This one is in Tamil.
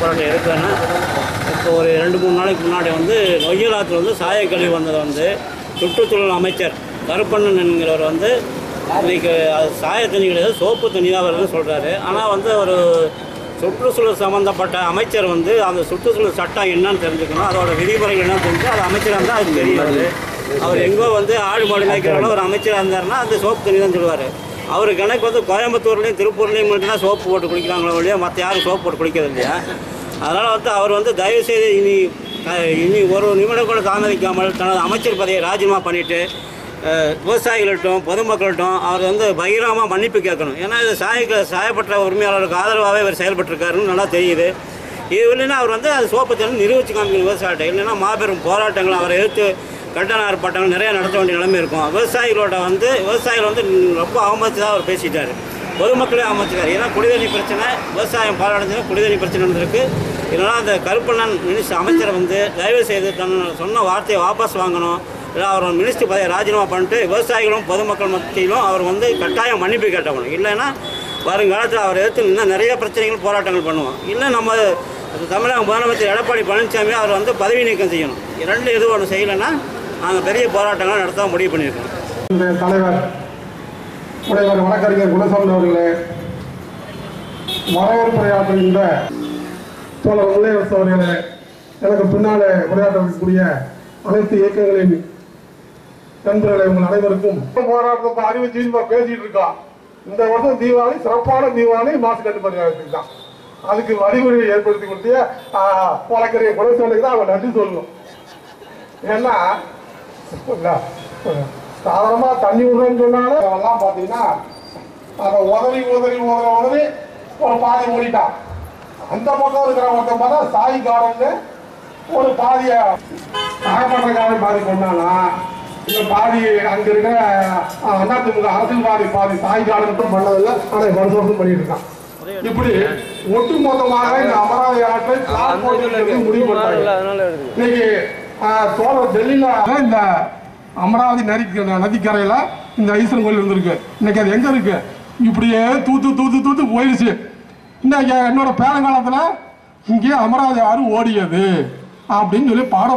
போராட்டம் இந்த போராட்டம் இப்போ ஒரு ரெண்டு மூணு நாளைக்கு முன்னாடி வந்து நொய்யலாத்தில் வந்து சாயக்கழிவு வந்ததை வந்து சுற்றுச்சூழல் அமைச்சர் கருப்பண்ணன் என்கிறவர் வந்து இன்னைக்கு அது சாய தண்ணி கிடையாது சோப்பு தண்ணி தான் வருதுன்னு சொல்கிறாரு ஆனால் வந்து ஒரு சுற்றுச்சூழல் சம்மந்தப்பட்ட அமைச்சர் வந்து அந்த சுற்றுச்சூழல் சட்டம் என்னன்னு தெரிஞ்சுக்கணும். அதோட விதிமுறைகள் என்னன்னு தெரிஞ்சு அது அமைச்சராக இருந்தால் அது தெரியாது. அவர் எங்கோ வந்து ஆடு மாடு மேய்க்கிறவங்க ஒரு அமைச்சராக இருந்தாருன்னா அந்த சோப்பு தண்ணி தான் சொல்லுவார். அவர் கணக்கு வந்து கோயம்புத்தூர்லேயும் திருப்பூர்லேயும் மட்டும்தான் சோப்பு போட்டு குளிக்கிறாங்களோ இல்லையா மற்ற யாரும் சோப்பு போட்டு குளிக்கிறது இல்லையா? அதனால் வந்து அவர் வந்து தயவு செய்து இனி இனி ஒரு நிமிடம் கூட தாமதிக்காமல் தனது அமைச்சர் பதவியை ராஜினாமா பண்ணிவிட்டு விவசாயிகள்ட்டும் பொதுமக்கள்கிட்டும் அவர் வந்து பகிரமாக மன்னிப்பு கேட்கணும். ஏன்னா இது சாய சாயப்பட்ட உரிமையாளருக்கு ஆதரவாகவே இவர் செயல்பட்டிருக்காருன்னு நல்லா தெரியுது. இது இல்லைன்னா அவர் வந்து அது சோப்பு தண்ணி நிரூபிச்சு காமிக்கணும் விவசாயிட்ட இல்லைன்னா மாபெரும் போராட்டங்கள் அவரை எதிர்த்து கண்டன ஆர்ப்பாட்டங்கள் நிறைய நடத்த வேண்டிய நிலைமை இருக்கும். விவசாயிகளோட வந்து விவசாயிகள் வந்து ரொம்ப அவமதித்து தான் அவர் பேசிட்டாரு. பொதுமக்களே அவமதிச்சிருக்காரு ஏன்னா குடிதண்ணி பிரச்சனை விவசாயம் பாலாடைஞ்சு குடிதண்ணி பிரச்சனை நடந்திருக்கு. இதனால் அந்த கருப்பண்ணன் மினிஸ்டர் அமைச்சரை வந்து தயவு செய்து தன் சொன்ன வார்த்தையை வாபஸ் வாங்கணும். இல்லை அவர் மினிஸ்டர் பதவியை ராஜினாமா பண்ணிட்டு விவசாயிகளும் பொதுமக்கள் மத்தியிலும் அவர் வந்து கட்டாயம் மன்னிப்பு கேட்டவணும் இல்லைன்னா வருங்காலத்தில் அவர் எதிர்த்து இன்னும் நிறைய பிரச்சனைகள் போராட்டங்கள் பண்ணுவோம் இல்லை நம்ம தமிழக முதலமைச்சர் எடப்பாடி பழனிசாமி அவர் வந்து பதவி நீக்கம் செய்யணும். இரண்டு எதுவும் ஒன்று செய்யலைன்னா நாங்கள் பெரிய போராட்டங்கள் நடத்த முடிவு பண்ணியிருக்கோம். இந்த தலைவர் முனைவர் வழக்கறிஞர் குணசாமி அவர்களே வரவேற்புரையாற்றுகின்ற தோழர் முல்லையரசு அவர்களே எனக்கு பின்னாலே உரையாற்றக்கூடிய அனைத்து இயக்கங்களின் நண்பர்களை உங்கள் அனைவருக்கும். போராட்டத்தை அறிவிச்சு பேசிட்டு இருக்கோம் இந்த வருஷம் தீபாவளி சிறப்பான தீபாவளி மாசு கட்டுப்பாடு தான். அதுக்கு வழிமுறையை ஏற்படுத்தி கொடுத்திய வழக்கறிஞர் குணசாமிக்கு தான் அவங்க நன்றி சொல்லணும் ஏன்னா இல்ல, சாதாரணமா தண்ணி விடுறேன்னு சொன்னாலும் அதெல்லாம் பாத்தீங்கன்னா அதை உதவி உதவி உதவி ஒரு பாதி மூடிட்டான். அந்த பக்கம் இருக்கிற ஒருத்தன் பார்த்தா சாய் கார்டன்னு ஒரு பாதிய அகமன்றக்காரன் பாதி கொண்டானா. இந்த பாதி அங்க இருக்கிற அதிமுக அரசியல் பாதி பாதி சாய் கார்டன் பண்ணதில்லை ஆனா வருஷம் வருஷம் பண்ணிட்டு இருக்கான் இப்படி ஒட்டுமொத்தமாக இந்த அமராவதி ஆற்றை முடிவு பண்ணாங்க இன்னைக்கு ஆஹ், சோழர் டெல்லியில இந்த அமராவதி நரி நதிக்கரையில இந்த ஐஸ்வரன் கோயில் இருந்திருக்கு இன்னைக்கு அது எங்க இருக்கு? இப்படியே தூத்து தூத்து தூத்து போயிடுச்சு இன்னைக்கு என்னோட பேரங்காலத்துல இங்கே அமராவதி ஆறு ஓடியது. அப்படின்னு சொல்லி பாட